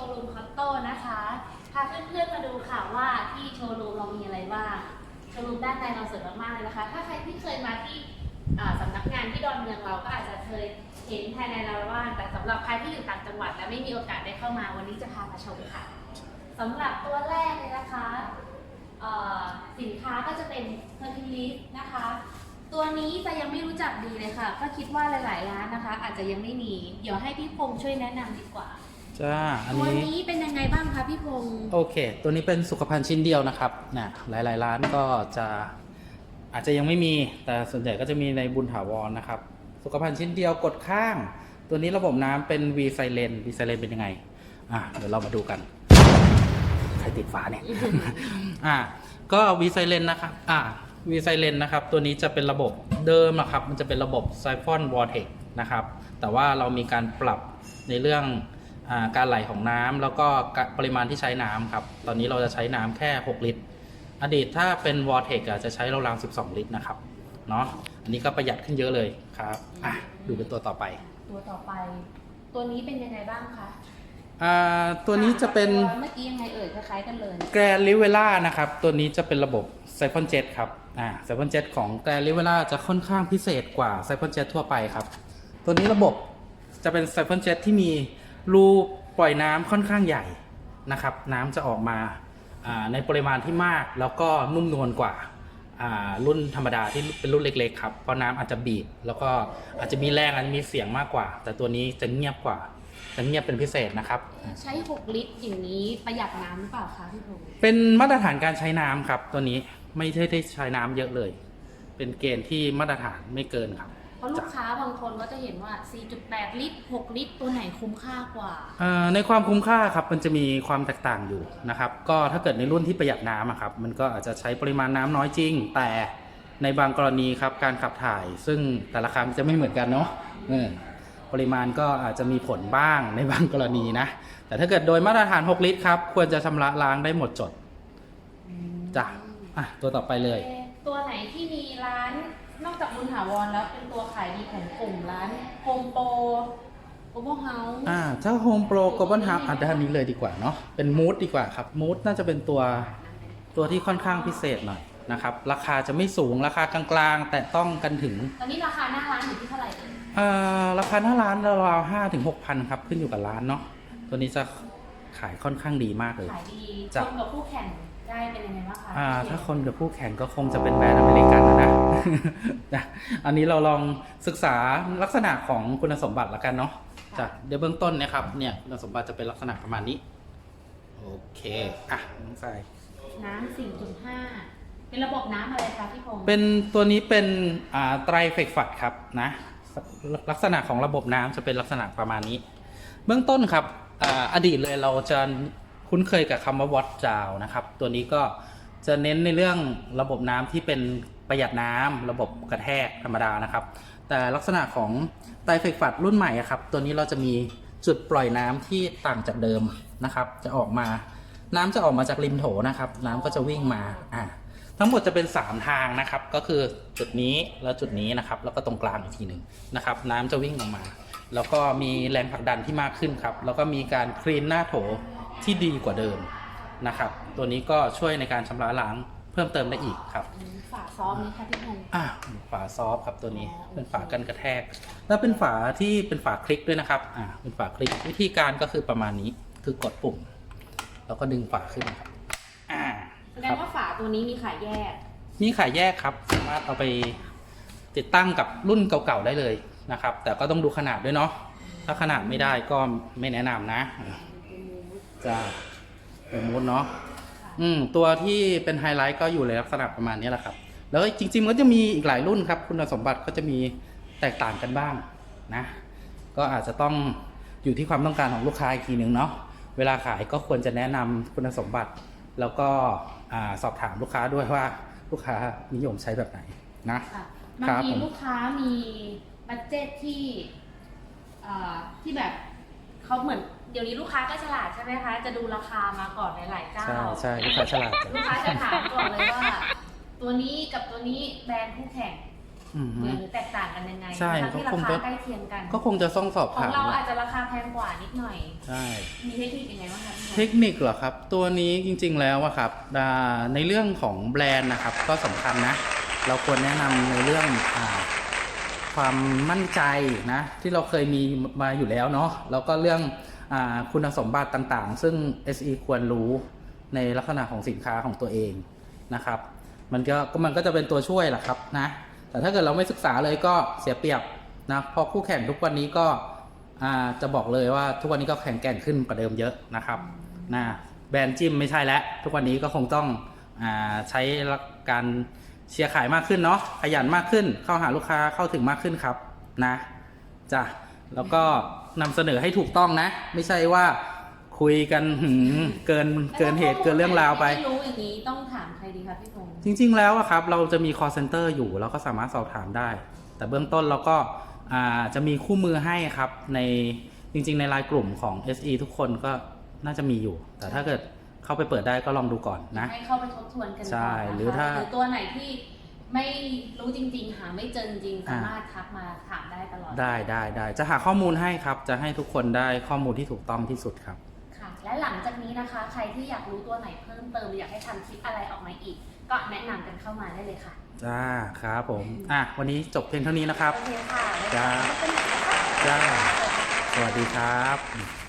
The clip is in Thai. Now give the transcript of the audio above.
ว์รูมคอตโต้นะคะพาเพื่อนๆมาดูค่ะว่าที่โชว์รูมเรามีอะไรบ้างโชว์รูมด้านในเราสวยมากๆเลยนะคะ ถ้าใครที่เคยมาที่อ่าสำนักงานที่ดอนเมืองเราก็อาจจะเคยเห็นภายในเราว่างแต่สำหรับใครที่อยู่ต่างจังหวัดและไม่มีโอกาสได้เข้ามาวันนี้จะพามาชมค่ะสำหรับตัวแรกเลยนะคะสินค้าก็จะเป็น h e r c u l e s นะคะ ตัวนี้จะยังไม่รู้จักดีเลยค่ะ ก็คิดว่าหลาย ๆ ร้านนะคะ อาจจะยังไม่มี เดี๋ยวให้พี่พงษ์ช่วยแนะนำดีกว่า จ้า อันตัวนี้ นี้เป็นยังไงบ้างคะพี่พงษ์โอเค ตัวนี้เป็นสุขภัณฑ์ชิ้นเดียวนะครับนะหลาย ๆ ร้านก็จะอาจจะยังไม่มี แต่ส่วนใหญ่ก็จะมีในบุญถาวรนะครับ สุขภัณฑ์ชิ้นเดียวกดข้าง ตัวนี้ระบบน้ำเป็น V Silent V Silent เป็นยังไง อะ เดี๋ยวเรามาดูกัน ใครติดฝาเนี่ย อะก็ V Silent นะครับอะ V Silent นะครับ ตัวนี้จะเป็นระบบเดิมนะครับ มันจะเป็นระบบ Siphon Vortex นะครับ แต่ว่าเรามีการปรับในเรื่องอา การไหลของน้ำแล้วก็กะปริมาณที่ใช้น้ำครับ ตอนนี้เราจะใช้น้ำแค่ 6 ลิตร อดีตถ้าเป็น Vortex อะจะใช้ราวๆ12 ลิตรนะครับเนาะอันนี้ก็ประหยัดขึ้นเยอะเลยครับอะดูเป็นตัวต่อไป ตัวต่อไป ตัวนี้เป็นยังไงบ้างคะอ่าตัวนี้จะเป็นตัวเมื่อกี้ยังไงเอ่ยคล้ายๆกันเลยแกรลิเวล่านะครับ ตัวนี้จะเป็นระบบไซฟอนเจ็ตครับอ่าไซฟอนเจ็ตของแกรลิเวล่าจะค่อนข้างพิเศษกว่าไซฟอนเจ็ตทั่วไปครับ ตัวนี้ระบบจะเป็นไซฟอนเจ็ตที่มี รูปล่อยน้ำค่อนข้างใหญ่นะครับ น้ำจะออกมาอ่าในปริมาณที่มากแล้วก็นุ่มนวลกว่าอ่ารุ่นธรรมดาที่เป็นรุ่นเล็กๆครับเพราะน้ำอาจจะบีบแล้วก็อาจจะมีแรงอาจจะมีเสียงมากกว่า แต่ตัวนี้จะเงียบกว่าจะเงียบเป็นพิเศษนะครับ ใช้ 6 ลิตรอย่างนี้ประหยัดน้ำหรือเปล่าคะพี่พงษ์เป็นมาตรฐานการใช้น้ำครับ ตัวนี้ไม่ใช่ได้ใช้น้ำเยอะเลย เป็นเกณฑ์ที่มาตรฐานไม่เกินครับ เพราะลูกค้าบางคนก็จะเห็นว่า 4.8 ลิตร 6 ลิตร ตัวไหนคุ้มค่ากว่า ในความคุ้มค่าครับมันจะมีความแตกต่างอยู่นะครับ ก็ถ้าเกิดในรุ่นที่ประหยัดน้ำครับมันก็อาจจะใช้ปริมาณน้ำน้อยจริง แต่ในบางกรณีครับการขับถ่าย ซึ่งแต่ละครั้งจะไม่เหมือนกันเนาะปริมาณก็อาจจะมีผลบ้างในบางกรณีนะ แต่ถ้าเกิดโดยมาตรฐาน 6 ลิตรครับ ควรจะชำระล้างได้หมดจดจ้ะอะตัวต่อไปเลย ตัวไหนที่มีร้าน นอกจากบุญถาวรแล้วเป็นตัวขายดีของกลุ่มร้านโฮมโปรโอโมเฮาส์อ่าถ้า Home Pro Global Hub อะด้านนี้เลยดีกว่าเนาะเป็นมูดดีกว่าครับมูดน่าจะเป็นตัวตัวที่ค่อนข้างพิเศษหน่อยนะครับ ราคาจะไม่สูงราคากลางๆ แต่ต้องกันถึง ตอนนี้ราคาหน้าร้านอยู่ที่เท่าไหร่เอ่ยอ่าราคาหน้าร้านราวๆห้าถึงหกพันครับ ขึ้นอยู่กับร้านเนาะตัวนี้จะขายค่อนข้างดีมากเลยขายดีจ้ะชนกับคู่แข่ง ได้เป็นยังไงบ้างคะอ่าถ้าคนกับคู่แข่งก็คงจะเป็นแบรนด์อเมริกันนะนะ นะอันนี้เราลองศึกษาลักษณะของคุณสมบัติละกันเนาะจ้ะเดี๋ยวเบื้องต้นเนะครับเนี่ยคุณสมบัติจะเป็นลักษณะประมาณนี้ โอเคอะน้องทรายน้ำ4.5เป็นระบบน้ำอะไรคะพี่พงษ์เป็นตัวนี้เป็นอ่าไตรเฟกฟัดครับนะ ลักษณะของระบบน้ำจะเป็นลักษณะประมาณนี้ เบื้องต้นครับอาอดีตเลยเราจะ คุ้นเคยกับคำว่าวอตจาวนะครับ ตัวนี้ก็จะเน้นในเรื่องระบบน้ำที่เป็นประหยัดน้ำระบบกระแทกธรรมดานะครับ แต่ลักษณะของไตเฟกฟัดรุ่นใหม่อะครับ ตัวนี้เราจะมีจุดปล่อยน้ำที่ต่างจากเดิมนะครับ จะออกมา น้ำจะออกมาจากริมโถนะครับ น้ำก็จะวิ่งมาอ่าทั้งหมดจะเป็น 3 ทางนะครับ ก็คือจุดนี้แล้วจุดนี้นะครับ แล้วก็ตรงกลางอีกทีหนึ่งนะครับ น้ำจะวิ่งออกมา แล้วก็มีแรงผลักดันที่มากขึ้นครับ แล้วก็มีการคลีนหน้าโถ ที่ดีกว่าเดิมนะครับ ตัวนี้ก็ช่วยในการชำระล้างเพิ่มเติมได้อีกครับ ฝาซอฟต์นี้ค่ะพี่พงษ์อ่าฝาซอฟต์ครับตัวนี้เป็นฝากันกระแทก แล้วเป็นฝาที่เป็นฝาคลิกด้วยนะครับอ่าเป็นฝาคลิกวิธีการก็คือประมาณนี้คือกดปุ่ม แล้วก็ดึงฝาขึ้นครับอ่าแสดงว่าฝาตัวนี้มีขายแยก มีขายแยกครับสามารถเอาไปติดตั้งกับรุ่นเก่าๆได้เลยนะครับ แต่ก็ต้องดูขนาดด้วยเนาะถ้าขนาดไม่ได้ก็ไม่แนะนำนะ จะเป็นมูดเนาะอืมตัวที่เป็นไฮไลท์ก็อยู่ในลักษณะประมาณนี้แหละครับ แล้วจริงๆมันก็จะมีอีกหลายรุ่นครับ คุณสมบัติก็จะมีแตกต่างกันบ้างนะ ก็อาจจะต้องอยู่ที่ความต้องการของลูกค้าอีกทีหนึ่งเนาะเวลาขายก็ควรจะแนะนำคุณสมบัติ แล้วก็อ่าสอบถามลูกค้าด้วยว่าลูกค้านิยมใช้แบบไหนนะค่ะครับบางทีผมลูกค้ามีบัตเจ็ตที่เอ่อที่แบบเขาเหมือน เดี๋ยวนี้ลูกค้าก็ฉลาดใช่ไหมคะ จะดูราคามาก่อนหลายๆเจ้า ใช่ใช่ลูกค้าฉลาดจังลูกค้าจะถามก่อนเลยว่า ตัวนี้กับตัวนี้แบรนด์คู่แข่งอืม เหมือนหรือแตกต่างกันยังไงใช่ทั้งที่ก็ราคงคาจะ ใกล้เคียงกัน ก็คงจะต้องสอบของถามเราแหละอาจจะราคาแพงกว่านิดหน่อย ใช่ มีเทคนิคยังไงบ้างคะพี่พงษ์เทคนิคเหรอครับ ตัวนี้จริงๆแล้วอะครับอ่าในเรื่องของแบรนด์นะครับ ก็สำคัญนะ เราควรแนะนำในเรื่องอาความมั่นใจนะ ที่เราเคยมีมาอยู่แล้วเนาะแล้วก็เรื่องอา คุณสมบัติต่างๆ ซึ่ง SE ควรรู้ในลักษณะของสินค้าของตัวเองนะครับ มันก็มันก็จะเป็นตัวช่วยแหละครับนะ แต่ถ้าเกิดเราไม่ศึกษาเลยก็เสียเปรียบนะพราะคู่แข่งทุกวันนี้ก็จะบอกเลยว่าทุกวันนี้ก็แข่งแกร่งขึ้นกว่าเดิมเยอะนะครับนะแบรนด์จิมไม่ใช่แล้วทุกวันนี้ก็คงต้องอใช้การเชียร์ขายมากขึ้นเนาะขยันมากขึ้นเข้าหาลูกค้าเข้าถึงมากขึ้นครับนะจ้ะ แล้วก็นำเสนอให้ถูกต้องนะ ไม่ใช่ว่าคุยกันหืมเกินเกินเหตุเกินเรื่องราวไปไม่รู้อย่างนี้ต้องถามใครดีคะพี่พงษ์จริง ๆ แล้วอะครับเราจะมี call center อยู่เราก็สามารถสอบถามได้ แต่เบื้องต้นเราก็อ่าจะมีคู่มือให้ครับในจริง ๆ ในไลน์กลุ่มของ SE ทุกคนก็น่าจะมีอยู่ แต่ถ้าเกิดเข้าไปเปิดได้ก็ลองดูก่อนนะ ให้เข้าไปทบทวนกันก่อนใช่นะคะหรือถ้า หรือตัวไหนที่ ไม่รู้จริง ๆ หาไม่เจอจริงๆสามารถทักมาถามได้ตลอดได้ได้ได้จะหาข้อมูลให้ครับ จะให้ทุกคนได้ข้อมูลที่ถูกต้องที่สุดครับ ค่ะ และหลังจากนี้นะคะ ใครที่อยากรู้ตัวไหนเพิ่มเติมหรืออยากให้ทำคลิปอะไรออกมาอีก ก็แนะนำกันเข้ามาได้เลยค่ะจ้าครับผม อะวันนี้จบเพียงเท่านี้นะครับ โอเคค่ะไว้จ้าพบกันใหม่นะคะ จ้า สวัสดีค่ะสวัสดีครับ